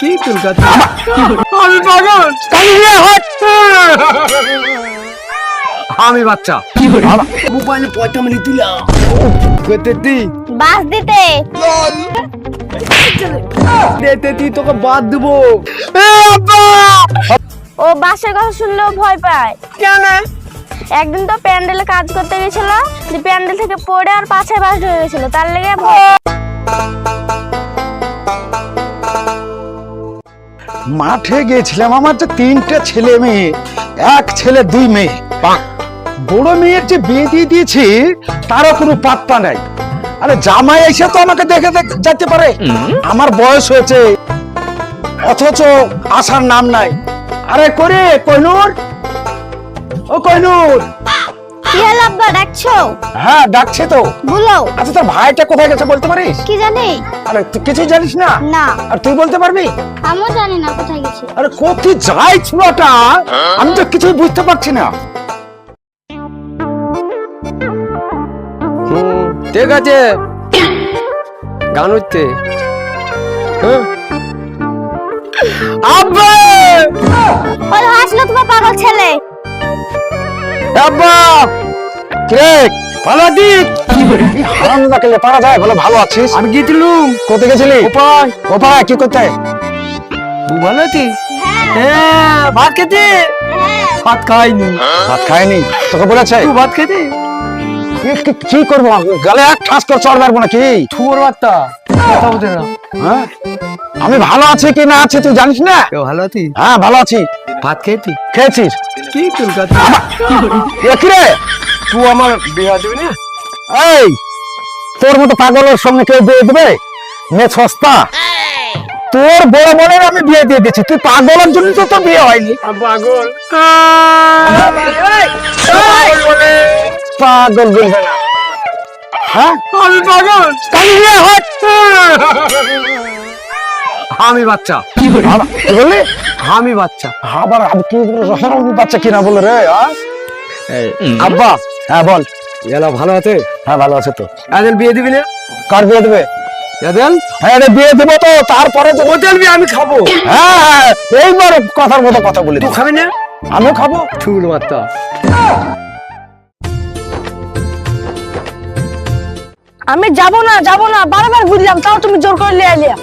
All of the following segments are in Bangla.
কি কলকাতা আমি পাগল। আমি বাচ্চা। মোবাইলে পয়সা মিলি দিলাম কইতে দি। বাস দিতে। দিতে দি তোকে বাদ দেবো। ও বাসের কথা শুনলেও ভয় পায়। কেন? একদিন তো প্যান্ডেলে কাজ করতে গেছিল প্যান্ডেল থেকে পড়ে আর পাছে বাস ঢুকে গেছিল তার লেগে ভয় মাঠে গিয়েছিলাম আমার যে তিনটে ছেলে মেয়ে এক ছেলে দুই মেয়ে। বড় মেয়ের যে বিয়ে দিয়ে দিয়েছি তারও কোনো পাত্তা নাই। আরে জামাই এসে তো আমাকে দেখে দেখ- যেতে পারে। আমার বয়স হয়েছে অথচ আসার নাম নাই। আরে করে কইনুর ও কইনুর কি হলো আব্বা ডাকছো? হ্যাঁ ডাকছে তো। বলো। আচ্ছা তোর ভাইটা কোথায় গেছে বলতে পারিস? কি জানি? আরে তুই কিছু জানিস না? না। আর তুই বলতে পারবি? আমিও জানি না কোথায় গেছে। আরে কোথায় যায় ছোড়াটা আমি তো কিছুই বুঝতে পারছি না। হুম, ঠিক আছে। গান হচ্ছে হ্যাঁ? আব্বা! ওই হাসলো তোমার পাগল ছেলে। আব্বা! কে ভালো আছিস? হারাম ডাকলে পারা যায় বলে ভালো আছিস? আমি গিয়েছিলুম। কোথায় গেছিলি? উপায় ওপায় কি করতে? ভালো আছিস হ্যাঁ। ভাত খেতে? ভাত খাইনি। ভাত খায়নি তোকে বলেছে? তুই ভাত খেতে? কি- করব? গালে এক ঠাস করে চড় মারবো নাকি? থুয়োর বার্তা কথা বোঝে না। হ্যাঁ? আমি ভালো আছি কি না আছি তুই জানিস না? ভালো আছিস? হ্যাঁ ভালো আছি। ভাত খেয়েছি খেয়েছিস? কি রে তুই আমার বিয়া দিবি না? এই তোর মতো পাগলের সঙ্গে কেউ বিয়ে দেবে? মেয়ে সস্তা। তোর বড় বোনের আমি বিয়ে দিয়ে দিচ্ছি। তুই পাগলের জন্য তো তোর বিয়ে হয়নি। পাগল। পাগল বলবে না। হ্যাঁ? আমি পাগল। আমি বাচ্চা। কি বললি আমি বাচ্চা। আবার কি বাচ্চা কিনা বলে রে? আব্বা। হ্যাঁ বল। এলা ভালো আছে? হ্যাঁ ভালো আছে তো। এদের বিয়ে দিবি না? কার বিয়ে দেবে? হ্যাঁ রে বিয়ে দেবো তো তারপরে তো ওদের বিয়ে আমি খাব। হ্যাঁ হ্যাঁ, এইবার কথার মতো কথা বলি। তুই খাবি না? আমিও খাব। ঠুল মাত্রা আমি যাব না যাব না বারবার বুঝলাম তাও তুমি জোর করে লিয়ে আলিয়া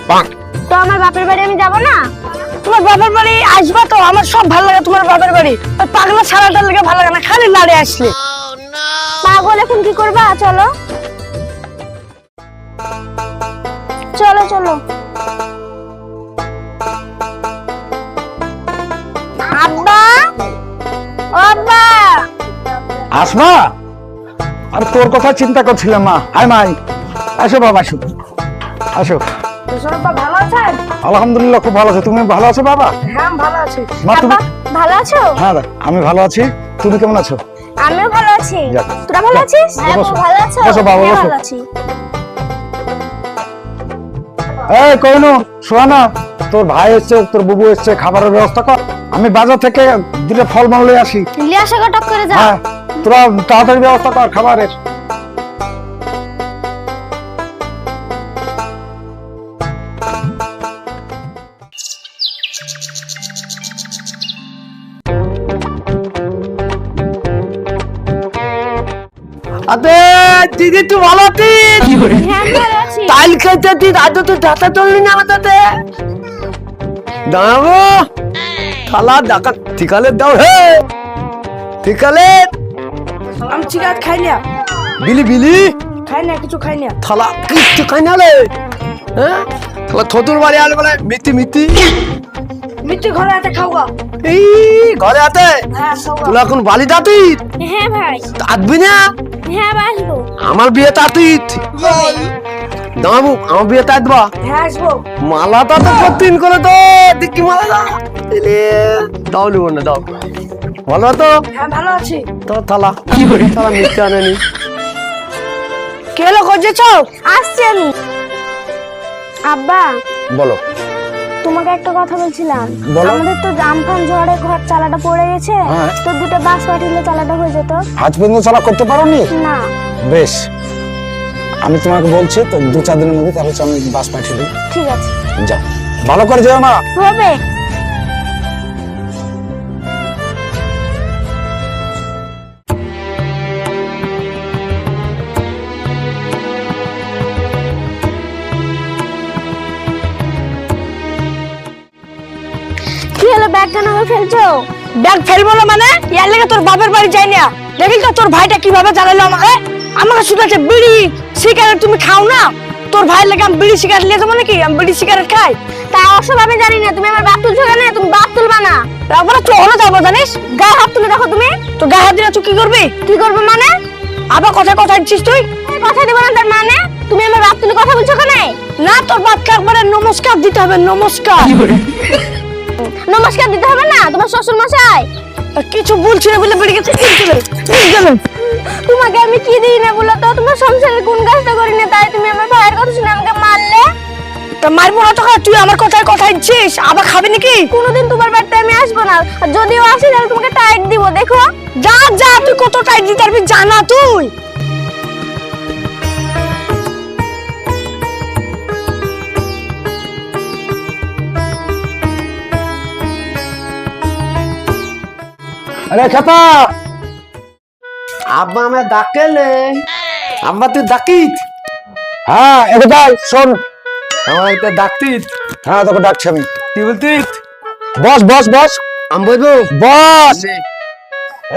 তো আমার বাপের বাড়ি আমি যাব না? তোমার বাপের বাড়ি আসবা তো আমার সব ভালো লাগে তোমার বাপের বাড়ি। ওই পাগলা ছাড়াটার লেগে ভালো লাগে না খালি লাড়ে আসলে। পাগল এখন কি করবা? চলো। চলো চলো। আব্বা? আব্বা? আসমা আর তোর কথা চিন্তা করছিলাম মা। হাই মাই। আসো বাবা আসো। আসো। ভালো আছেন আলহামদুলিল্লাহ খুব ভালো আছো। তুমি ভালো আছো বাবা? হ্যাঁ ভালো আছি। মা তুমি ভালো আছো? হ্যাঁ আমি ভালো আছি। তুমি কেমন আছো? আমিও ভালো আছি। তোরা ভালো আছিস? হ্যাঁ, ভালো আছো? বসো বাবা, বসো। এই কইনো শোনা তোর ভাই এসছে তোর বুবু এসছে খাবারের ব্যবস্থা কর। আমি বাজার থেকে দুটো ফল মল লয়ে আসি লিয়া সাগর টক করে যা। হ্যাঁ তোরা তাড়াতাড়ি ব্যবস্থা কর খাবারের। আবে দিদি তুই ভালো আছিস? হ্যাঁ খেতে তুই তুই ঢাকা চললি না দাঁড়াবো। ডাকা ঠিকালে দাও হে! ঠিকালে। আমি সিগারেট খাই না। বিলি বিলি। খাই না কিছু খাই না। থালা কিচ্ছু খাই না রে। হ্যাঁ? থালা থতুর বাড়ি আলে বলে মিটি মিটি মিষ্টি ঘরে খাওয়া এই ঘরে আতে হ্যাঁ খাওয়া তুলা এখন বালি দাতিত হ্যাঁ ভাই। না? হ্যাঁ বাসবো আমার বিয়ে তাতিত দাঁড়াবো আমার বিয়ে তাতবা হ্যাঁ আসব। মালাটা তো প্রতিদিন করে তো দিকি মালা দাও। এলে দাও লিব না দাও। ভালো তো হ্যাঁ ভালো আছি। তো থালা। থালা মিথ্যে আনেনি। কে হলো করছেছ আসছি আমি। আব্বা। বলো। তোমাকে একটা কথা বলছিলাম। বলো। আমাদের তো আমফান ঝড়ে ঘর চালাটা পড়ে গেছে হ্যাঁ। তো দুটো বাস পাঠিয়ে চালাটা হয়ে যেত। আজ পর্যন্ত চালা করতে পারোনি? না। বেশ। আমি তোমাকে বলছি তো দু চার দিনের মধ্যে তাহলে আমি বাস পাঠিয়ে দিই। ঠিক আছে। যাও। ভালো করে যেও না। হবে। ফেলছো? ব্যাগ ফেলব না মানে? ইয়ার লেগে তোর বাপের বাড়ি যাই না। দেখি তো তোর ভাইটা কীভাবে জ্বালালো আমাকে? আমাকে শুনেছে বিড়ি সিগারেট তুমি খাও না? তোর ভাইয়ের লেগে আমি বিড়ি সিগারেট নিয়ে যাব নাকি? আমি বিড়ি সিগারেট খাই। তা অসব আমি জানি না। তুমি আমার বাপ তুলছো কেন? তুমি বাপ তুলবা না। তারপরে তো হলো যাব জানিস? গায়ে হাত তুলে দেখো তুমি। তো গায়ে হাত দিলে তুই কি করবি? কি করবে মানে? আবার কথায় কথা দিচ্ছিস তুই? এই কথা দেবো না তার মানে? তুমি আমার বাপ তুলে কথা বলছো কেন? না তোর বাপকে একবারে নমস্কার দিতে হবে নমস্কার। নমস্কার দিতে হবে না তোমার শ্বশুর মশাই কিছু বলছি না বলে বেড়ে গেছে। তোমাকে আমি কি দিই না বলো তো? তোমার সংসারের কোন কাজটা করি না তাই তুমি আমার ভাইয়ের কথা শুনে আমাকে মারলে? তা মারবো না তো তুই আমার কথায় কথা দিচ্ছিস আবার খাবি নাকি? কোনোদিন তোমার বাড়িতে আমি আসব না আর যদিও আসি তাহলে তোমাকে টাইট দিব দেখো। যা যা তুই কত টাইট দিতে পারবি জানা তুই। আরে খেপা! আব্বা আমার ডাকেলে। আব্বা তুই ডাকিত হ্যাঁ শোন। আমার এটা ডাকতিত হ্যাঁ তোকে ডাকছি আমি। কি বলতিস? বস বস বস। আমি বলব? বস!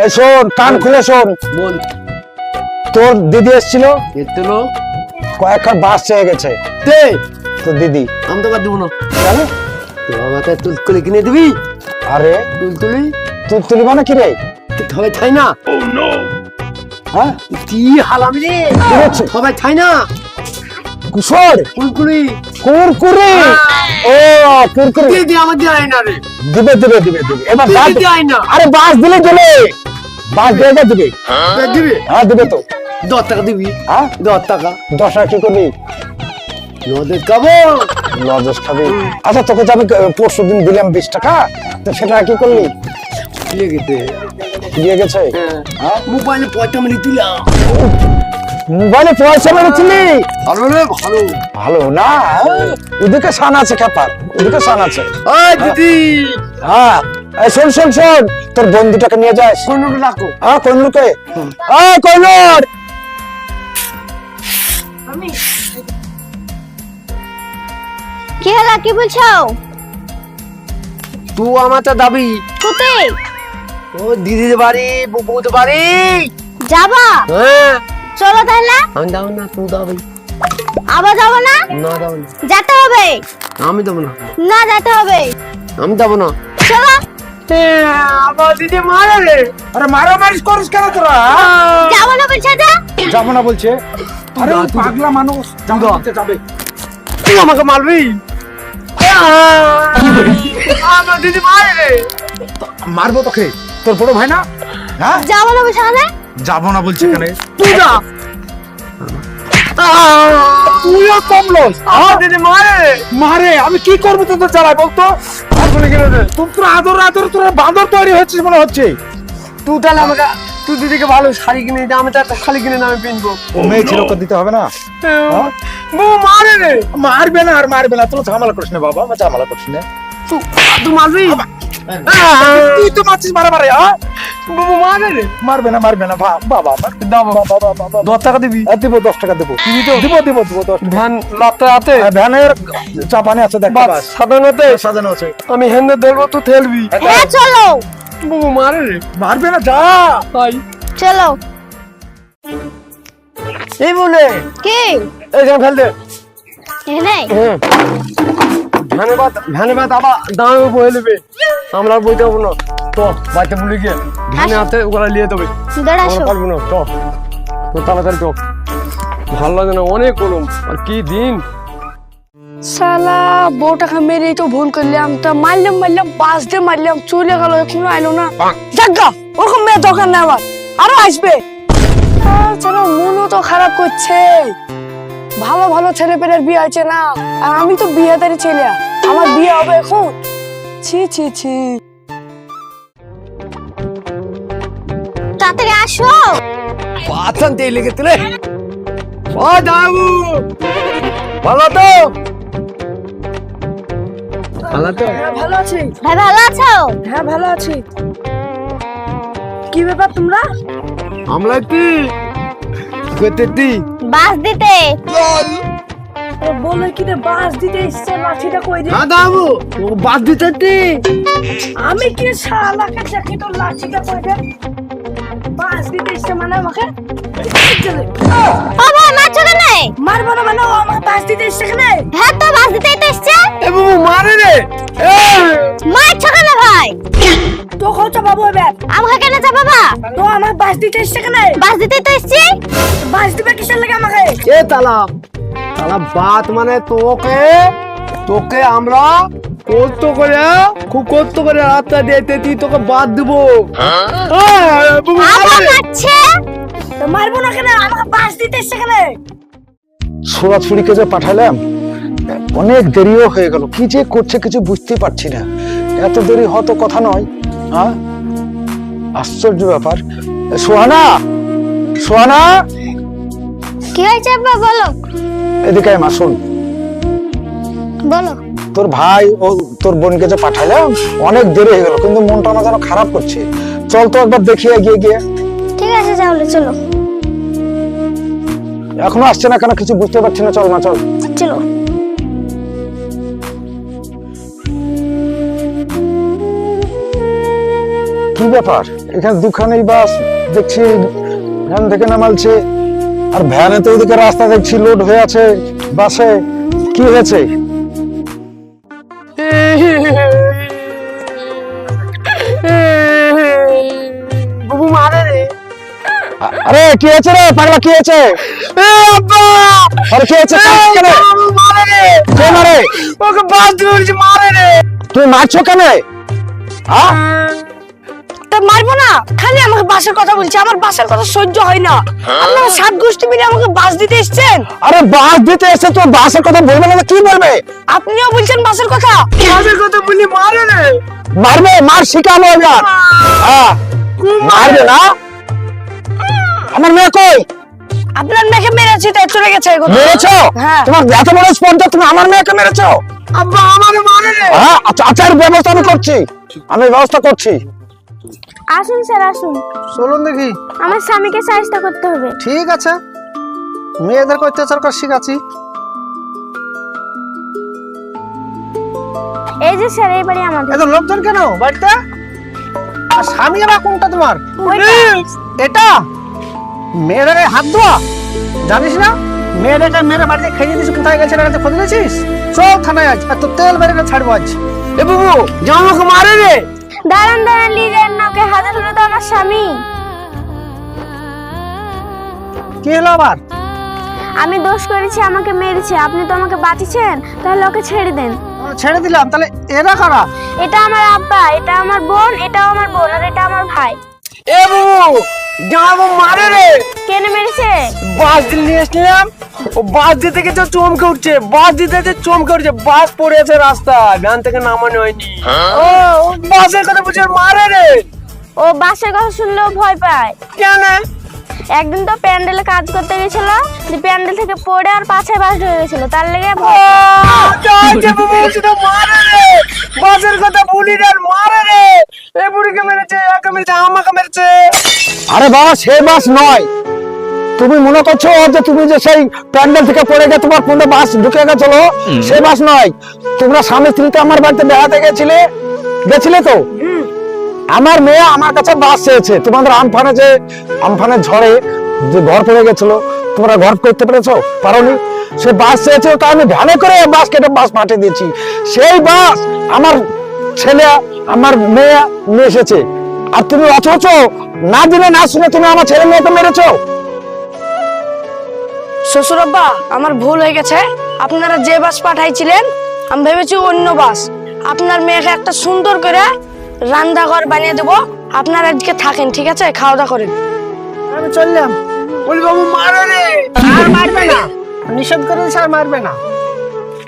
এই শোন কান খুলে শোন। বল। তোর দিদি এসেছিল? এতলো কয়েকখান বাস চেয়ে গেছে। দে তোর দিদি। আমি তো বাদ দিব না। জানো তুই আমাকে তুলতুলি কিনে দিবি? আরে? তুলতুলি? তুই তুলি মানে কি রে? তুই সবাই না? হ্যাঁ? কি হালাম রে? কি হচ্ছে? সবাই খাই না? কুসর! কুলকুলি কুরকুরি! ও কুরকুরি! দিদি আমার দিয়ে আয় রে। দিবে দিবে দিবে দিবে। এবার বাস দিদি আরে বাস দিলে চলে। বাস দিয়ে দে দিবে? তা হ্যাঁ দিবে তো। দশ টাকা দিবি। হ্যাঁ? দশ টাকা। দশ টাকা কি করবি? নদের খাব। লজেস খাবি। আচ্ছা তোকে যাবে পরশু দিন দিলাম বিশ টাকা তো সেটা কি করলি? লেগেতে দিয়ে গেছে? হ্যাঁ। মোবাইলে পয়সা মেরে দিলাম মোবাইলে পয়সা মেরেছিলি ভালো রে ভালো। ভালো না? এদিকে সান আছে খাপার। এদিকে সান আছে। ওই দিদি। হ্যাঁ। শোন শোন শোন। তোর বন্ধুটাকে নিয়ে যাস। কোন রাখো হ্যাঁ কইনুরকে হ্যাঁ কইনুর কি হলো? কি বলছো? তুই আমার তো দাবি। কোথায়? ও দিদির বাড়ি বুবুর বাড়ি। যাবা? হ্যাঁ। চলো তাহলে। আমি যাব না তুই দাবি আবার যাব না? না যাব না। যেতে হবে। আমি যাব না। না যেতে হবে। আমি যাব না। চলো। আমার দিদি মারা রে। আরে মারামারি করিস কেন তোরা? যাব না বলছে যে? যাব না বলছে। আরে তুই পাগলা মানুষ। যাব যাবে। তুই আমাকে মারবি? আমার দিদি মারে রে। মারবো তোকে। তোর বড় ভাই না? হ্যাঁ? যাব না না যাব না বলছে কেন তুই যা। তুইও আমার দিদি মারে। মারে আমি কি করব তোদের জ্বালায় বলতো? তুমি তোর আদর আদর তোর বাঁদর তৈরি হচ্ছিস মনে হচ্ছে। তুই তাহলে আমাকে তুই দিদিকে ভালো শাড়ি কিনে দে আমি তো একটা শাড়ি কিনে নামে পিনবো। ও মেয়ে ছিল দিতে হবে না? বউ মারে রে। মারবে না আর মারবে না তোর ঝামেলা করিস না বাবা আমার ঝামেলা করিস না। তুই তুই মারবি? তুই তো মারছিস মারা মারে হ্যাঁ বউ মারে রে। মারবে না মারবে না বাবা বাবা বাবা বাবা দশ টাকা দিবি? আর দিব দশ টাকা দেবো। দিব দিব দিব দিব দশ টাকা। ভ্যান লাতে হাতে আর ভ্যানের চাপানে আছে দেখ। বাস বাস সাধারণতে সাজানো আছে। আমি হেন্দে ধরবো তুই ঠেলবি। হ্যাঁ চলো। বউ মারে রে। মারবে না যা। তাই। চলো। এই বলে। কি? এইখানে ফেল দে। এখানে হুম ভ্যানে বাদ ভ্যানে বাদ আবার দামে বয়ে নেবে। আমরা আর বইতে হব না। তো বাড়িতে গিয়ে ভ্যানে হাতে ওগুলা নিয়ে দেবে আমরা পারব না। তো তো তাড়াতাড়ি তো ভালো লাগে না অনেক গরম আর কি দিন। বউটাকে মেরেই তো ভুল করলাম। তা মারলাম মারলাম বাস দিয়ে মারলাম চলে গেল এখনও আইলো না। যাজ্ঞা ওরকম মেয়ে দরকার নেই আমার। আরও আসবে। মনও তো খারাপ করছে। ভালো ভালো ছেলে পেলের বিয়ে আছে না। আর আমি তো বিয়েদারি ছেলে। আমার বিয়ে হবে এখন? ছি ছি ছি। তাড়াতাড়ি আসো। পাথান দিয়ে লেগে তুলে। ও দাবু ভালো তো? ভালো তো? হ্যাঁ ভালো আছি। ভাই ভালো আছো? হ্যাঁ ভালো আছি। কি ব্যাপার তোমরা? আমরা কি করতে দি। বাস দিতে। বলে কি রে বাস দিতে এসছে লাঠিটা কই রে? হ্যাঁ দাবু ও বাদ দিতে দি আমি কি শালাকে চাকি তো লাঠিটা কই রে? বাস দিতে এসছে মানে আমাকে? ভাই মারছো কেন মারবো না মানে ও আমাকে বাস দিতে এসছে কেন? হ্যাঁ তো বাস দিতেই তো এসছে। এ বাবু মারে রে। এ। মারছো কেন ভাই। তো খোঁজা বাবু এবার? আমাকে কেন চাপাবা তো আমার বাস দিতে এসছে কেন? বাস দিতেই তো এসছি। বাস দিবে কিসের লাগে আমাকে? এ তালা। তালা বাত মানে তোকে তোকে আমরা কষ্ট করে খুব কষ্ট করে রাস্তা দিতে তুই তোকে বাদ দেবো। বাবু মারে আবার রে। মারছে? তো মারবো না কেন? আমাকে বাস দিতে এসছে কেন? ছোড়াছুড়িকে যে পাঠালাম অনেক দেরিও হয়ে গেল। কি যে করছে কিছু বুঝতে পারছি না। এত দেরি হতো কথা নয় হ্যাঁ আশ্চর্য ব্যাপার। সোহানা সোহানা! কি হয়েছে আব্বা বলো। এদিকে আয় মা শোন। বলো। তোর ভাই ও তোর বোনকে যে পাঠালাম অনেক দেরি হয়ে গেল কিন্তু মনটা আমার যেন খারাপ করছে। চল তো একবার দেখিয়ে গিয়ে গিয়ে। ঠিক আছে তাহলে চলো। এখনও আসছে না কেন কিছু বুঝতে পারছি না চল না চল। চলো। কি ব্যাপার? এখানে দুখানেই বাস দেখছি ভ্যান থেকে নামালছে। আর ভ্যানে তো ওদিকে রাস্তা দেখছি লোড হয়ে আছে বাসে। কি হয়েছে? বাবু মারে রে। আরে কি হয়েছে রে? পাগলা কি হয়েছে? আরে কি হয়েছে? কাঁদছিস কেন? বাবু মারে কে মারে? ওকে বাদ দিয়েছে মারে রে। তুই মারছো কেন? হ্যাঁ মারবো না? খালি আমাকে বাসের কথা বলছে আমার বাসের কথা সহ্য হয় না। আপনারা সাত গোষ্ঠী মিলে আমাকে বাস দিতে এসছেন? আরে বাস দিতে এসে তো বাসের কথা বলবে না কি বলবে? আপনিও বলছেন বাসের কথা? মাঝে কথা বলি মারে রে মারবে মার শিখাবো এবার। হ্যাঁ মারবে না? আমার মেয়ে কই? আপনার মেয়েকে মেরেছি তাই চলে গেছে মেরেছো? হ্যাঁ। তোমার এত বড় স্পর্ধা তুমি আমার মেয়েকে মেরেছো? আব্বা আমারে মারে রে হ্যাঁ আচ্ছা আচ্ছা এর ব্যবস্থা আমি করছি। আমি ব্যবস্থা করছি। আসুন স্যার আসুন। চলুন দেখি। আমার স্বামীকে সাহায্য করতে হবে। ঠিক আছে। মেয়েদেরকে অত্যাচার করা শিখাচ্ছি। এই যে স্যার এই বাড়ি আমাদের। এত লোকজন কেন বাড়িতে? আর স্বামী আবার কোনটা তোমার? এটা? মেয়েদের হাত ধোয়া? জানিস না? মেয়েদেরকে মেরে বাড়িতে খেয়ে দিয়েছিস কোথায় গেছে না খোঁজ নিয়েছিস? চল থানায় আজ আর তোর তেল বেড়ে ছাড়বো আজ। এ বাবু জামাকে মারে রে। দাঁড়ান দাঁড়ান লিডার নাকে হাতে ধরে তো আমার স্বামী। কি হলো আবার? আমি দোষ করেছি আমাকে মেরেছে। আপনি তো আমাকে বাঁচিয়েছেন তাহলে ওকে ছেড়ে দেন। ছেড়ে দিলাম তাহলে এরা কারা? এটা আমার আব্বা এটা আমার বোন এটাও আমার বোন আর এটা আমার ভাই। এ বাবু জামাকে মারে রে। কেন মেরেছে? বাস দিল নিয়ে এসছিলাম ও বাস দিতে গেছে চমকে উঠছে। বাস দিতে গেছে চমকে উঠছে। বাস পড়ে আছে রাস্তা ভ্যান থেকে নামানো হয়নি। ও ও বাসের কথা বলছে মারে রে। ও বাসের কথা শুনলেও ভয় পায়। কেন? একদিন তো প্যান্ডেলে কাজ করতে গেছিল প্যান্ডেল থেকে পড়ে আর পাছে বাস ঢুকে গেছিল তার লেগে বাসের কথা বলি রে আর মারে রে! এ বুড়িকে মেরেছে একে মেরেছে আমাকে মেরেছে! আরে বাবা সে বাস নয়। তুমি মনে করছ যে তুমি যে সেই প্যান্ডেল থেকে পড়ে গিয়ে তোমার কোনটা বাস ঢুকে গেছিল? সে বাস নয়। তোমরা স্বামী স্ত্রীতে আমার বাড়িতে বেড়াতে গেছিলে? গেছিলে তো? আমার মেয়ে আমার কাছে বাস চেয়েছে। তোমাদের আমফানে যে আমফানের ঝড়ে যে ঘর পড়ে গেছিল, তোমরা ঘর করতে পেরেছ? পারোনি? সে বাস চেয়েছে, তা আমি ভ্যানে করে বাস কেটে বাস পাঠিয়ে দিয়েছি। সেই বাস আমার ছেলে, আমার মেয়ে নিয়ে এসেছে। আর তুমি অথচ না দিলে না শুনে তুমি আমার ছেলে মেয়েকে মেরেছো? শ্বশুর আব্বা আমার ভুল হয়ে গেছে। আপনারা যে বাস পাঠাইছিলেন, আমি ভেবেছি অন্য বাস। আপনার মেয়েকে একটা সুন্দর করে রান্নাঘর বানিয়ে দেবো। আপনারা আজকে থাকেন ঠিক আছে? খাওয়া দাওয়া করেন। আমি চললাম। বলি বাবু মারে রে! আর মারবে না। নিষেধ করে আর মারবে না।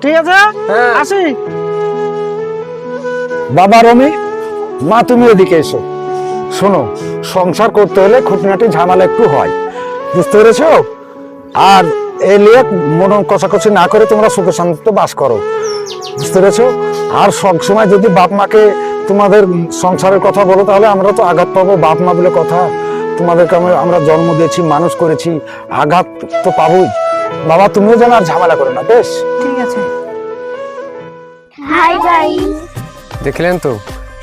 ঠিক আছে? হ্যাঁ। আসি। বাবা রমি মা তুমি এদিকে এসো। শোনো সংসার করতে হলে খুঁটিনাটি ঝামেলা একটু হয়। বুঝতে পেরেছ? আর এই নিয়ে মন কষাকষি না করে তোমরা সুখে শান্তিতে বাস করো। বুঝতে পেরেছ? আর সবসময় যদি বাপ মাকে তোমাদের সংসারের কথা বলো তাহলে আমরা তো আঘাত পাবো। বাপ মা বলে কথা তোমাদেরকে আমি আমরা জন্ম দিয়েছি মানুষ করেছি আঘাত তো পাবোই। বাবা তুমিও যেন আর ঝামেলা করো না বেশ? ঠিক আছে। হাই গাইস দেখলেন তো?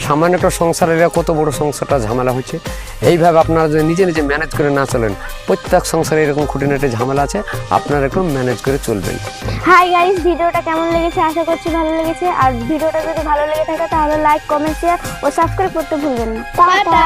সামান্য একটা সংসারের কত বড় সংসারটা ঝামেলা হচ্ছে। এইভাবে আপনারা যদি নিজে নিজে ম্যানেজ করে না চলেন প্রত্যেক সংসারে এরকম খুঁটিনাটি ঝামেলা আছে আপনারা একটু ম্যানেজ করে চলবেন। হাই গাইস ভিডিওটা কেমন লেগেছে? আশা করছি ভালো লেগেছে। আর ভিডিওটা যদি ভালো লেগে থাকে তাহলে লাইক কমেন্ট শেয়ার ও সাবস্ক্রাইব করতে ভুলবেন না। টাটা!